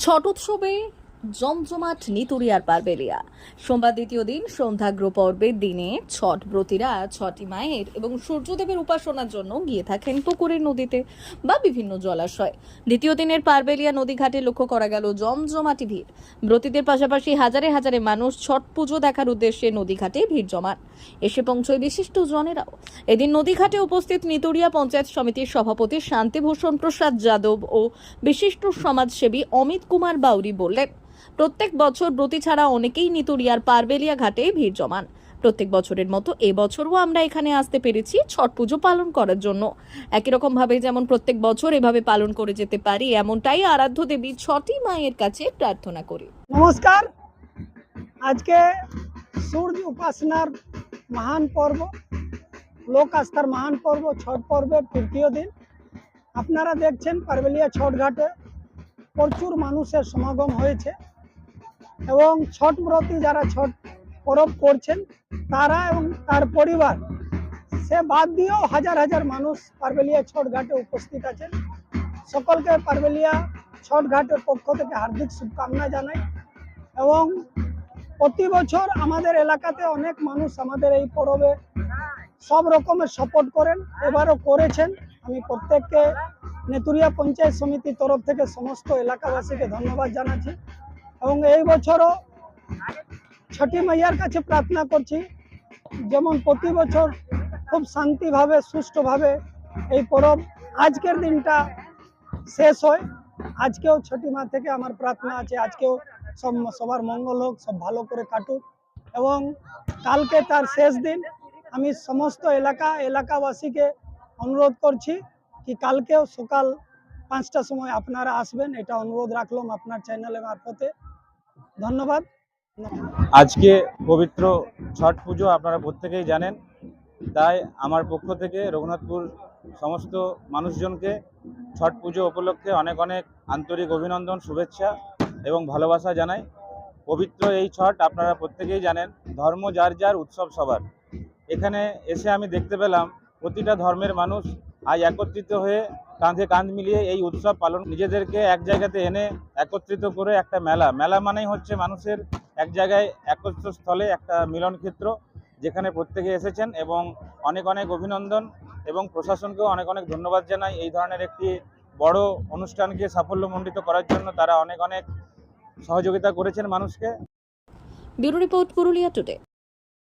ছট উৎসবে জমজমাট নিতুরিয়ার পারবেলিয়া। সোমবার দ্বিতীয় দিন সন্ধ্যাগ্র পর্বের দিনে ছট ব্রতীরা ছটি মায়ের এবং সূর্যদেবের উপাসনার জন্য গিয়ে থাকেন পুকুরের নদীতে বা বিভিন্ন জলাশয়। দ্বিতীয় দিনের পারবেলিয়া নদীঘাটে লক্ষ্য করা গেল জমজমাটি ভিড়। ব্রতীদের পাশাপাশি হাজারে হাজারে মানুষ ছট পুজো দেখার উদ্দেশ্যে নদীঘাটে ভিড় জমান। এসে পৌঁছয় বিশিষ্ট জনেরাও। এদিন নদীঘাটে উপস্থিত নিতুরিয়া পঞ্চায়েত সমিতির সভাপতি শান্তিভূষণ প্রসাদ যাদব ও বিশিষ্ট সমাজসেবী অমিত কুমার বাউরি বললেন প্রত্যেক বছর ব্রতি ছাড়া অনেকেই নিতুরিয়ার পারবেলিয়া ঘাটে ভিড় জমান। প্রত্যেক বছরের মতো এবছরও আমরা এখানে আসতে পেরেছি ছট পুজো পালন করার জন্য। একই রকম ভাবে যেমন প্রত্যেক বছর এভাবে পালন করে যেতে পারি, এমনটাই আরাধ্য দেবী ছটি মায়ের কাছে প্রার্থনা করি। নমস্কার। আজকে সূর্য উপাসনার মহান পর্ব লোক আস্থার মহান পর্ব, ছট পর্বের তৃতীয় দিন। আপনারা দেখছেন পারবেলিয়া ছট ঘাটে প্রচুর মানুষের সমাগম হয়েছে। এবং ছট ব্রতী যারা ছট পরব করছেন, তারা এবং তার পরিবার, সে বাদ দিয়েও হাজার হাজার মানুষ পারবেলিয়া ছট ঘাটে উপস্থিত আছেন। সকলকে পারবেলিয়া ছট ঘাটের পক্ষ থেকে হার্দিক শুভকামনা জানাই এবং প্রতি বছর আমাদের এলাকাতে অনেক মানুষ আমাদের এই পরবে সব রকমের সাপোর্ট করেন, এবারও করেছেন। আমি প্রত্যেককে নেতুরিয়া পঞ্চায়েত সমিতির তরফ থেকে সমস্ত এলাকাবাসীকে ধন্যবাদ জানাচ্ছি। এবং এই বছরও ছটি মাইয়ার কাছে প্রার্থনা করছি, যেমন প্রতি বছর খুব শান্তিভাবে, সুষ্ঠুভাবে এই পরব আজকের দিনটা শেষ হয়। আজকেও ছটি মা থেকে আমার প্রার্থনা আছে, আজকেও সব সবার মঙ্গল হোক, সব ভালো করে কাটুক। এবং কালকে তার শেষ দিন, আমি সমস্ত এলাকা, এলাকাবাসীকে অনুরোধ করছি কি কালকেও সকাল পাঁচটার সময় আপনারা আসবেন, এটা অনুরোধ রাখলাম আপনার চ্যানেলের মারফতে। ধন্যবাদ। আজকে পবিত্র ছট পুজো আপনারা প্রত্যেকেই জানেন, তাই আমার পক্ষ থেকে রঘুনাথপুর সমস্ত মানুষজনকে ছট পুজো উপলক্ষে অনেক অনেক আন্তরিক অভিনন্দন, শুভেচ্ছা এবং ভালোবাসা জানাই। পবিত্র এই ছট আপনারা প্রত্যেকেই জানেন, ধর্ম যার যার উৎসব সবার। এখানে এসে আমি দেখতে পেলাম, প্রতিটা ধর্মের মানুষ আজ একত্রিত হয়ে কাঁধে কাঁধ মিলিয়ে এই উৎসব পালন নিজেদেরকে এক জায়গাতে এনে একত্রিত করে একটা মেলা। মেলা মানেই হচ্ছে মানুষের এক জায়গায় একত্র স্থলে একটা মিলন ক্ষেত্র, যেখানে প্রত্যেকে এসেছেন এবং অনেক অনেক অভিনন্দন এবং প্রশাসনকেও অনেক অনেক ধন্যবাদ জানাই এই ধরনের একটি বড় অনুষ্ঠানকে সাফল্যমণ্ডিত করার জন্য তারা অনেক অনেক সহযোগিতা করেছেন মানুষকে। Bureau report Purulia today.